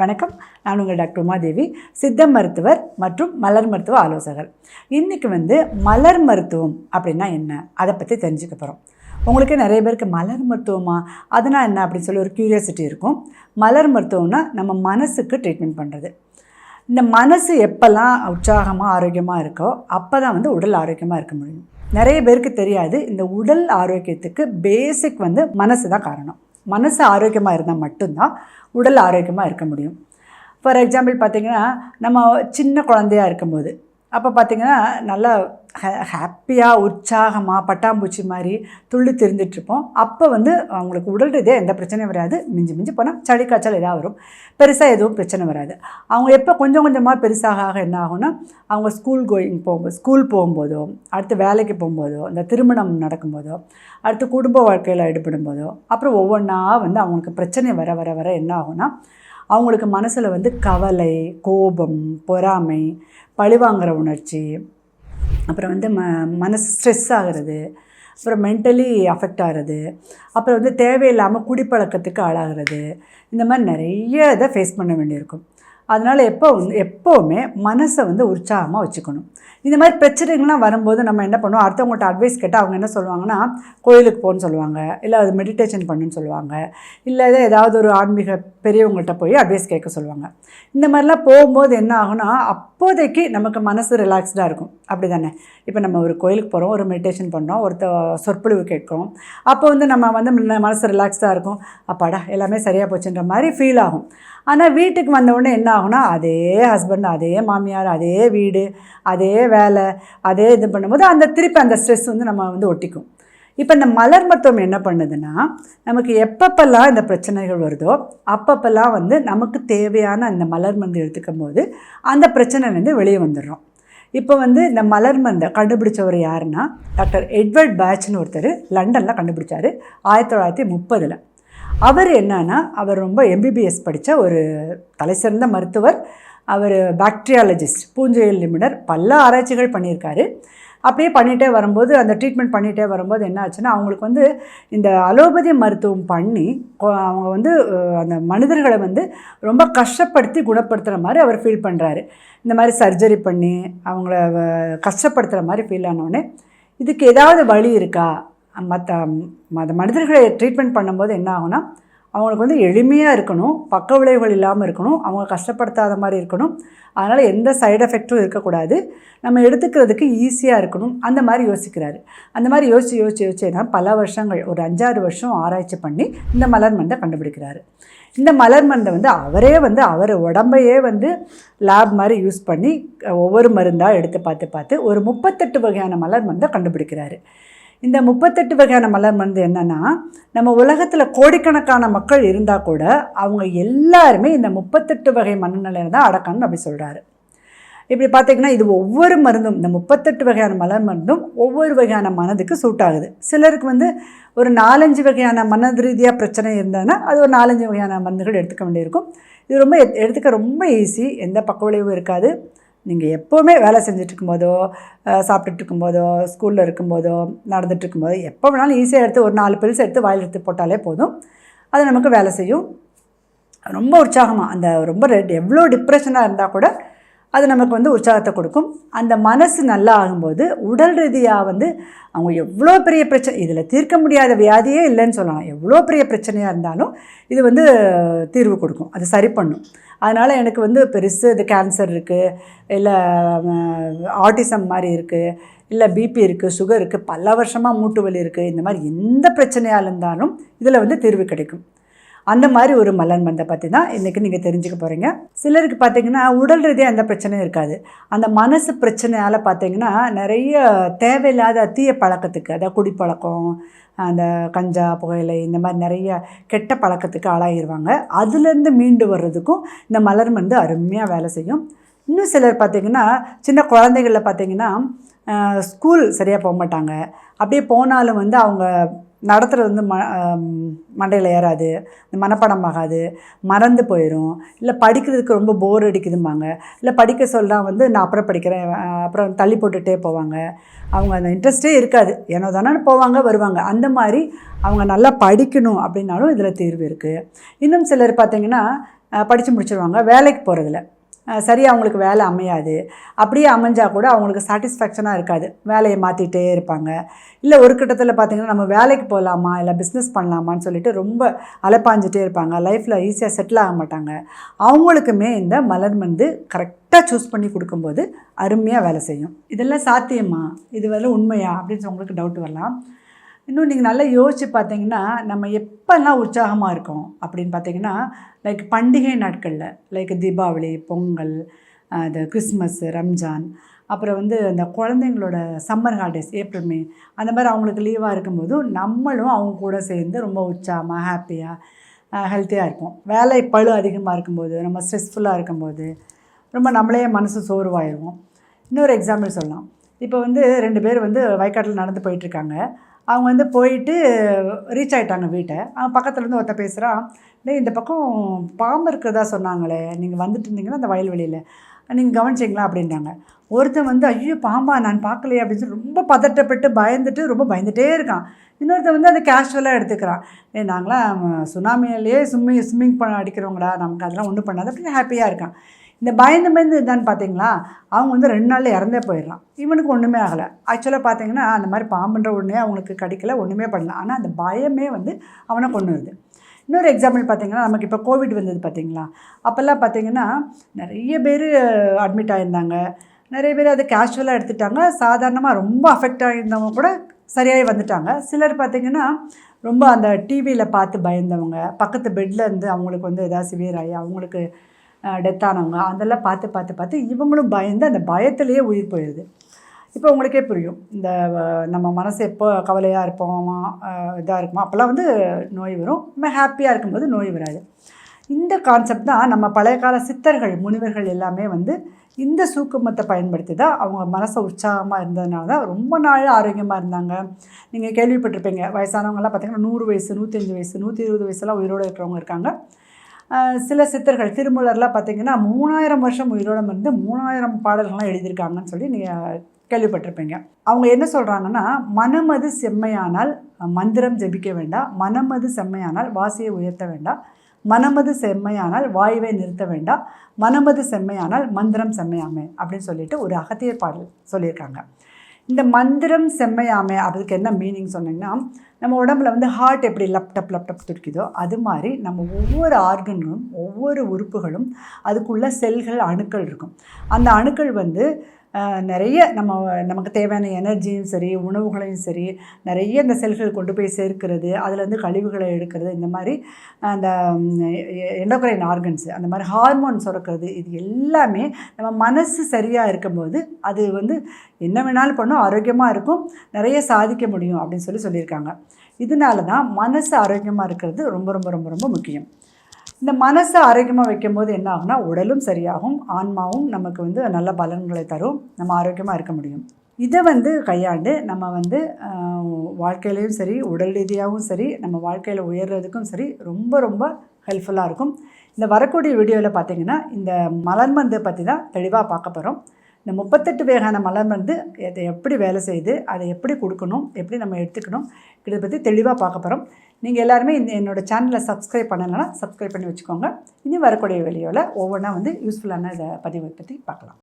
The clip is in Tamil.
வணக்கம். நான் உங்கள் டாக்டர் உமாதேவி சித்த மருத்துவர் மற்றும் மலர் மருத்துவ ஆலோசகர். இன்றைக்கி வந்து மலர் மருத்துவம் அப்படின்னா என்ன? அதை பற்றி தெரிஞ்சுக்க போகிறோம் உங்களுக்கு நிறைய பேருக்கு மலர் மருத்துவமா? அதனால் என்ன அப்படின்னு சொல்லி ஒரு க்யூரியாசிட்டி இருக்கும். மலர் மருத்துவம்னா நம்ம மனசுக்கு ட்ரீட்மெண்ட் பண்ணுறது இந்த மனசு எப்போல்லாம் உற்சாகமாக ஆரோக்கியமாக இருக்கோ அப்போ தான் வந்து உடல் ஆரோக்கியமாக இருக்க முடியும். நிறைய பேருக்கு தெரியாது இந்த உடல் ஆரோக்கியத்துக்கு பேசிக் வந்து மனசு தான் காரணம். மனசு ஆரோக்கியமாக இருந்தால் மட்டும்தான் உடல் ஆரோக்கியமாக இருக்க முடியும். ஃபார் எக்ஸாம்பிள் பார்த்திங்கன்னா நம்ம சின்ன குழந்தையாக இருக்கும்போது அப்போ பார்த்திங்கன்னா நல்லா ஹே ஹாப்பியாக உற்சாகமாக பட்டாம்பூச்சி மாதிரி துள்ளி திரிந்துட்டுருப்போம் அப்போ வந்து அவங்களுக்கு உடல் ரீதியாக எந்த பிரச்சனையும் வராது. மிஞ்சி மிஞ்சி போனால் சளி காய்ச்சல் எதாவது வரும். பெருசாக எதுவும் பிரச்சனை வராது. அவங்க எப்போ கொஞ்சம் கொஞ்சமாக பெருசாக ஆக என்ன ஆகும்னா அவங்க ஸ்கூல் கோயிங் போகும்போது ஸ்கூல் போகும்போதோ அடுத்து வேலைக்கு போகும்போதோ இந்த திருமணம் நடக்கும்போதோ அடுத்து குடும்ப வாழ்க்கையில் ஈடுபடும் போதோ அப்புறம் ஒவ்வொன்றா வந்து அவங்களுக்கு பிரச்சனை வர வர வர என்ன ஆகும்னா அவங்களுக்கு மனசில் வந்து கவலை கோபம் பொறாமை பழிவாங்கிற உணர்ச்சி அப்புறம் வந்து ம மனசு ஸ்ட்ரெஸ் ஆகிறது அப்புறம் மென்டலி அஃபெக்ட் ஆகிறது அப்புறம் வந்து தேவையில்லாமல் குடிப்பழக்கத்துக்கு ஆளாகிறது இந்த மாதிரி நிறைய இதை ஃபேஸ் பண்ண வேண்டியிருக்கும். அதனால் எப்போ வந்து எப்போவுமே மனசை வந்து உற்சாகமாக வச்சுக்கணும். இந்த மாதிரி பிரச்சனைகள்லாம் வரும்போது நம்ம என்ன பண்ணுவோம்? அடுத்தவங்கள்ட்ட அட்வைஸ் கேட்டால் அவங்க என்ன சொல்லுவாங்கன்னா கோயிலுக்கு போகணுன்னு சொல்லுவாங்க. இல்லை அது மெடிடேஷன் பண்ணுன்னு சொல்லுவாங்க. இல்லை ஏதாவது ஒரு ஆன்மீக பெரியவங்கள்ட்ட போய் அட்வைஸ் கேட்க சொல்லுவாங்க. இந்த மாதிரிலாம் போகும்போது என்ன ஆகும்னா அப்போதைக்கு நமக்கு மனசு ரிலாக்ஸ்டாக இருக்கும். அப்படி தானே இப்போ நம்ம ஒரு கோயிலுக்கு போகிறோம் ஒரு மெடிடேஷன் பண்ணுறோம் ஒருத்த சொற்பொழிவு கேட்குறோம். அப்போ வந்து நம்ம வந்து மனசு ரிலாக்ஸ்டாக இருக்கும். அப்பாடா எல்லாமே சரியாக போச்சுன்ற மாதிரி ஃபீல் ஆகும். ஆனால் வீட்டுக்கு வந்தவுடனே என்ன ஆகும்னா அதே ஹஸ்பண்ட் அதே மாமியார் அதே வீடு அதே வேலை அதே இது பண்ணும்போது அந்த திருப்பி அந்த ஸ்ட்ரெஸ் வந்து நம்ம வந்து ஒட்டிக்கும். இப்போ இந்த மலர் மருத்துவம் என்ன பண்ணுதுன்னா நமக்கு எப்பப்பெல்லாம் இந்த பிரச்சனைகள் வருதோ அப்பப்பெல்லாம் வந்து நமக்கு தேவையான அந்த மலர் மருந்து எடுத்துக்கும் போது அந்த பிரச்சனைலேருந்து வெளியே வந்துடுறோம். இப்போ வந்து இந்த மலர் மருந்தை கண்டுபிடிச்சவர் யாருன்னா டாக்டர் எட்வர்ட் பேட்ச்னு ஒருத்தர் லண்டனில் கண்டுபிடிச்சார் ஆயிரத்தி தொள்ளாயிரத்தி முப்பதில். அவர் என்னன்னா அவர் ரொம்ப எம்பிபிஎஸ் படித்த ஒரு தலைசிறந்த மருத்துவர். அவர் பாக்டீரியாலஜிஸ்ட் பூஞ்சையல் நிபுணர் பல ஆராய்ச்சிகள் பண்ணியிருக்காரு. அப்படியே பண்ணிகிட்டே வரும்போது அந்த ட்ரீட்மெண்ட் பண்ணிகிட்டே வரும்போது என்ன ஆச்சுன்னா அவங்களுக்கு வந்து இந்த அலோபதி மருத்துவம் பண்ணி அவங்க வந்து அந்த மனிதர்களை வந்து ரொம்ப கஷ்டப்படுத்தி குணப்படுத்துகிற மாதிரி அவர் ஃபீல் பண்ணுறாரு இந்த மாதிரி சர்ஜரி பண்ணி அவங்கள கஷ்டப்படுத்துகிற மாதிரி ஃபீல் ஆனோடனே இதுக்கு ஏதாவது வழி இருக்கா? மற்ற மனிதர்களை ட்ரீட்மெண்ட் பண்ணும்போது என்ன ஆகும்னா அவங்களுக்கு வந்து எளிமையாக இருக்கணும் பக்க விளைவுகள் இல்லாமல் இருக்கணும் அவங்க கஷ்டப்படுத்தாத மாதிரி இருக்கணும். அதனால் எந்த சைடு எஃபெக்ட்டும் இருக்கக்கூடாது. நம்ம எடுத்துக்கிறதுக்கு ஈஸியாக இருக்கணும். அந்த மாதிரி யோசிக்கிறாரு. அந்த மாதிரி யோசித்து யோசிச்சு யோசிச்சுனா பல வருஷங்கள் ஒரு அஞ்சாறு வருஷம் ஆராய்ச்சி பண்ணி இந்த மலர் மருந்தை கண்டுபிடிக்கிறாரு. இந்த மலர் மருந்தை வந்து அவரே வந்து அவர் உடம்பையே வந்து லேப் மாதிரி யூஸ் பண்ணி ஒவ்வொரு மருந்தாக எடுத்து பார்த்து பார்த்து ஒரு முப்பத்தெட்டு வகையான மலர் மருந்தை கண்டுபிடிக்கிறாரு. இந்த முப்பத்தெட்டு வகையான மலர் மருந்து என்னென்னா நம்ம உலகத்தில் கோடிக்கணக்கான மக்கள் இருந்தால் கூட அவங்க எல்லாருமே இந்த முப்பத்தெட்டு வகை மனநிலையில் தான் அடக்கணும்னு அப்படி சொல்கிறாரு இப்படி பார்த்திங்கன்னா இது ஒவ்வொரு மருந்தும் இந்த முப்பத்தெட்டு வகையான மலர் மருந்தும் ஒவ்வொரு வகையான மனதுக்கு சூட் ஆகுது. சிலருக்கு வந்து ஒரு நாலஞ்சு வகையான மனது ரீதியாக பிரச்சனை இருந்ததுன்னா அது ஒரு நாலஞ்சு வகையான மருந்துகள் எடுத்துக்க வேண்டியிருக்கும். இது ரொம்ப எடுத்துக்க ரொம்ப ஈஸி எந்த பக்க விளைவும் இருக்காது. நீங்கள் எப்போவுமே வேலை செஞ்சுட்டு இருக்கும்போதோ சாப்பிட்டுட்டு இருக்கும்போதோ ஸ்கூலில் இருக்கும்போதோ நடந்துட்டு இருக்கும்போதோ எப்போ வேணாலும் ஈஸியாக எடுத்து ஒரு நாலு பில்ஸ் எடுத்து வாயில் எடுத்து போட்டாலே போதும். அது நமக்கு வேலை செய்யும். ரொம்ப உற்சாகமாக அந்த ரொம்ப எவ்வளோ டிப்ரெஷனாக இருந்தால் கூட அது நமக்கு வந்து உற்சாகத்தை கொடுக்கும். அந்த மனசு நல்லா ஆகும்போது உடல் ரீதியாக வந்து அவங்க எவ்வளோ பெரிய பிரச்சனை இதில் தீர்க்க முடியாத வியாதியே இல்லைன்னு சொல்லலாம். எவ்வளோ பெரிய பிரச்சனையாக இருந்தாலும் இது வந்து தீர்வு கொடுக்கும். அது சரி பண்ணும். அதனால் எனக்கு வந்து பெருசு இது கேன்சர் இருக்குது இல்லை ஆட்டிசம் மாதிரி இருக்குது இல்லை பிபி இருக்குது சுகர் இருக்குது பல வருஷமாக மூட்டு வலி இருக்குது இந்த மாதிரி எந்த பிரச்சனையாக இருந்தாலும் இதில் வந்து தீர்வு கிடைக்கும். அந்த மாதிரி ஒரு மலர் மந்தை பற்றி தான் இன்றைக்கி நீங்கள் தெரிஞ்சுக்க போகிறீங்க சிலருக்கு பார்த்தீங்கன்னா உடல் ரீதியாக எந்த பிரச்சனையும் இருக்காது. அந்த மனசு பிரச்சனையால் பார்த்திங்கன்னா நிறைய தேவையில்லாத தீய பழக்கத்துக்கு அதாவது குடிப்பழக்கம் அந்த கஞ்சா புகையிலை இந்த மாதிரி நிறைய கெட்ட பழக்கத்துக்கு ஆளாகிடுவாங்க அதுலேருந்து மீண்டு வர்றதுக்கும் இந்த மலர் மருந்து அருமையாக வேலை செய்யும். இன்னும் சிலர் பார்த்திங்கன்னா சின்ன குழந்தைகளில் பார்த்திங்கன்னா ஸ்கூல் சரியாக போக மாட்டாங்க. அப்படியே போனாலும் வந்து அவங்க நடத்துகிறது வந்து ம மண்டையில் ஏறாது இந்த மனப்பாடம் ஆகாது மறந்து போயிடும் இல்லை படிக்கிறதுக்கு ரொம்ப போர் அடிக்குதும்பாங்க. இல்லை படிக்க சொல்லாம் வந்து நான் அப்புறம் படிக்கிறேன் அப்புறம் தள்ளி போட்டுகிட்டே போவாங்க. அவங்க அந்த இன்ட்ரெஸ்ட்டே இருக்காது. ஏனோ தானே போவாங்க வருவாங்க. அந்த மாதிரி அவங்க நல்லா படிக்கணும் அப்படின்னாலும் இதில் தீர்வு இருக்குது இன்னும் சிலர் பார்த்திங்கன்னா படித்து முடிச்சிருவாங்க வேலைக்கு போகிறதில்ல சரியாக அவங்களுக்கு வேலை அமையாது. அப்படியே அமைஞ்சால் கூட அவங்களுக்கு சாட்டிஸ்ஃபேக்ஷனாக இருக்காது. வேலையை மாற்றிட்டே இருப்பாங்க. இல்லை ஒரு கட்டத்தில் பார்த்திங்கன்னா நம்ம வேலைக்கு போகலாமா இல்லை பிஸ்னஸ் பண்ணலாமான்னு சொல்லிட்டு ரொம்ப அலைப்பாஞ்சிட்டே இருப்பாங்க. லைஃப்பில் ஈஸியாக செட்டில் ஆக மாட்டாங்க. அவங்களுக்குமே இந்த மலர் மருந்து கரெக்டாக சூஸ் பண்ணி கொடுக்கும்போது அருமையாக வேலை செய்யும். இதெல்லாம் சாத்தியமா? இது வேலை உண்மையா? அப்படின்னு உங்களுக்கு டவுட் வரலாம். இன்னும் நீங்கள் நல்லா யோசித்து பார்த்தீங்கன்னா நம்ம எப்போல்லாம் உற்சாகமாக இருக்கோம் அப்படின்னு பார்த்தீங்கன்னா லைக் பண்டிகை நாட்களில் லைக் தீபாவளி பொங்கல் அது கிறிஸ்மஸ் ரம்ஜான் அப்புறம் வந்து அந்த குழந்தைங்களோட சம்மர் ஹாலிடேஸ் ஏப்ரல் மே அந்த மாதிரி அவங்களுக்கு லீவாக இருக்கும்போது நம்மளும் அவங்க கூட சேர்ந்து ரொம்ப உற்சாகமாக ஹாப்பியாக ஹெல்த்தியாக இருப்போம். வேலை பழு அதிகமாக இருக்கும்போது நம்ம ஸ்ட்ரெஸ்ஃபுல்லாக இருக்கும்போது ரொம்ப நம்மளே மனசு சோர்வாயிருவோம். இன்னொரு எக்ஸாம்பிள் சொல்லலாம். இப்போ வந்து ரெண்டு பேர் வந்து வயக்காட்டில் நடந்து போயிட்டுருக்காங்க அவங்க வந்து போயிட்டு ரீச் ஆகிட்டாங்க வீட்டை. அவன் பக்கத்துலேருந்து ஒருத்த பேசுகிறான் டேய் இந்த பக்கம் பாம்பு இருக்கிறதா சொன்னாங்களே. நீங்கள் வந்துட்டு இருந்தீங்கன்னா அந்த வயல்வெளியில். நீங்கள் கவனிச்சிங்களா? அப்படின்றாங்க ஒருத்தன் வந்து ஐயோ பாம்பா நான் பார்க்கலையே அப்படின்னு சொல்லி ரொம்ப பதட்டப்பட்டு பயந்துட்டு ரொம்ப பயந்துகிட்டே இருக்கான். இன்னொருத்தன் வந்து அதை கேஷுவலாக எடுத்துக்கிறான். ஏ நாங்களாம் சுனாமியிலேயே ஸ்விம்மிங் ஸ்விம்மிங் பண்ண அடிக்கிறவங்கடா நமக்கு அதெல்லாம் ஒன்றும் பண்ணாது அப்படின்னு ஹாப்பியாக இருக்கான். இந்த பயந்து பயந்து இதான்னு பார்த்தீங்களா அவங்க வந்து ரெண்டு நாளில் இறந்தே போயிடலாம் இவனுக்கு ஒன்றுமே ஆகலை. ஆக்சுவலாக பார்த்தீங்கன்னா அந்த மாதிரி பாம்புன்ற ஒன்றே அவங்களுக்கு கிடைக்கல ஒன்றுமே பண்ணல ஆனால் அந்த பயமே வந்து அவனை கொண்டு வருது. இன்னொரு எக்ஸாம்பிள் பார்த்தீங்கன்னா நமக்கு இப்போ கோவிட் வந்தது பார்த்தீங்களா அப்போல்லாம் பார்த்தீங்கன்னா நிறைய பேர் அட்மிட் ஆகியிருந்தாங்க நிறைய பேர் அதை கேஷுவலாக எடுத்துட்டாங்க. சாதாரணமாக ரொம்ப அஃபெக்ட் ஆகியிருந்தவங்க கூட சரியாகி வந்துட்டாங்க. சிலர் பார்த்திங்கன்னா ரொம்ப அந்த டிவியில் பார்த்து பயந்தவங்க. பக்கத்து பெட்டில் இருந்து அவங்களுக்கு வந்து எதாவது சிவியர் ஆகி அவங்களுக்கு டெத் ஆனவங்க. அதெல்லாம் பார்த்து பார்த்து பார்த்து இவங்களும் பயந்து அந்த பயத்திலேயே உயிர் போயிடுது. இப்போ உங்களுக்கே புரியும். இந்த நம்ம மனசு எப்போ கவலையாக இருப்போமா இதாக இருக்குமா அப்போல்லாம் வந்து நோய் வரும். நம்ம ஹாப்பியாக இருக்கும்போது நோய் வராது. இந்த கான்செப்ட் தான் நம்ம பழைய கால சித்தர்கள் முனிவர்கள் எல்லாமே வந்து இந்த சூக்குமத்தை பயன்படுத்தி தான் அவங்க மனசை உற்சாகமாக இருந்ததுனால தான் ரொம்ப நாள் ஆரோக்கியமாக இருந்தாங்க. நீங்கள் கேள்விப்பட்டிருப்பீங்க வயசானவங்கலாம் பார்த்திங்கன்னா நூறு வயசு நூற்றி வயசு நூற்றி இருபது வயசுலாம் உயிரோடு இருக்கிறவங்க இருக்காங்க. சில சித்தர்கள் திருமூலர்லாம் பார்த்திங்கன்னா மூணாயிரம் வருஷம் உயிரோடம் இருந்து மூணாயிரம் பாடல்கள்லாம் எழுதியிருக்காங்கன்னு சொல்லி நீங்கள் கேள்விப்பட்டிருப்பீங்க. அவங்க என்ன சொல்கிறாங்கன்னா மனமது செம்மையானால் மந்திரம் ஜபிக்க வேண்டாம் மனமது செம்மையானால் வாசியை உயர்த்த வேண்டாம் மனமது செம்மையானால் வாயுவை நிறுத்த வேண்டாம் மனமது செம்மையானால் மந்திரம் செம்மையாமே அப்படின்னு சொல்லிட்டு ஒரு அகத்தியர் பாடல் சொல்லியிருக்காங்க. இந்த மந்திரம் செம்மையாமே அதுக்கு என்ன மீனிங் சொன்னீங்கன்னா நம்ம உடம்புல வந்து ஹார்ட் எப்படி லப்டப் லப்டப் துடிக்குதோ அது மாதிரி நம்ம ஒவ்வொரு ஆர்கன்களும் ஒவ்வொரு உறுப்புகளும் அதுக்குள்ள செல்கள் அணுக்கள் இருக்கும். அந்த அணுக்கள் வந்து நிறைய நம்ம நமக்கு தேவையான எனர்ஜியும் சரி உணவுகளையும் சரி நிறைய இந்த செல்கள் கொண்டு போய் சேர்க்கிறது அதுலேருந்து கழிவுகளை எடுக்கிறது இந்த மாதிரி அந்த எண்டோக்ரைன் ஆர்கன்ஸு அந்த மாதிரி ஹார்மோன் சுரக்கிறது இது எல்லாமே நம்ம மனசு சரியாக இருக்கும்போது அது வந்து என்ன வேணாலும் பண்ணும் ஆரோக்கியமாக இருக்கும் நிறைய சாதிக்க முடியும் அப்படின்னு சொல்லி சொல்லியிருக்காங்க. இதனால தான் மனசு ஆரோக்கியமாக இருக்கிறது ரொம்ப ரொம்ப ரொம்ப ரொம்ப முக்கியம். இந்த மனசை ஆரோக்கியமாக வைக்கும்போது என்ன ஆகும்னா உடலும் சரியாகும் ஆன்மாவும் நமக்கு வந்து நல்ல பலன்களை தரும் நம்ம ஆரோக்கியமாக இருக்க முடியும். இதை வந்து கையாண்டு நம்ம வந்து வாழ்க்கையிலையும் சரி உடல் ரீதியாகவும் சரி நம்ம வாழ்க்கையில் உயர்றதுக்கும் சரி ரொம்ப ரொம்ப ஹெல்ப்ஃபுல்லாக இருக்கும். இந்த வரக்கூடிய வீடியோவில் பார்த்திங்கன்னா இந்த மலர்மருந்து பற்றி தான் தெளிவாக பார்க்க போகிறோம் இந்த முப்பத்தெட்டு வகையான மலர் மருந்து அதை எப்படி வேலை செய்யுது அதை எப்படி கொடுக்கணும் எப்படி நம்ம எடுத்துக்கணும் இதை பற்றி தெளிவாக பார்க்க போகிறோம் நீங்கள் எல்லாருமே இந்த என்னோடய சேனலை சப்ஸ்கிரைப் பண்ணலைன்னா சப்ஸ்கிரைப் பண்ணி வச்சுக்கோங்க. இனி வரக்கூடிய வீடியோவில் ஒவ்வொன்றா வந்து யூஸ்ஃபுல்லான இதை பதிவை பற்றி பார்க்கலாம்.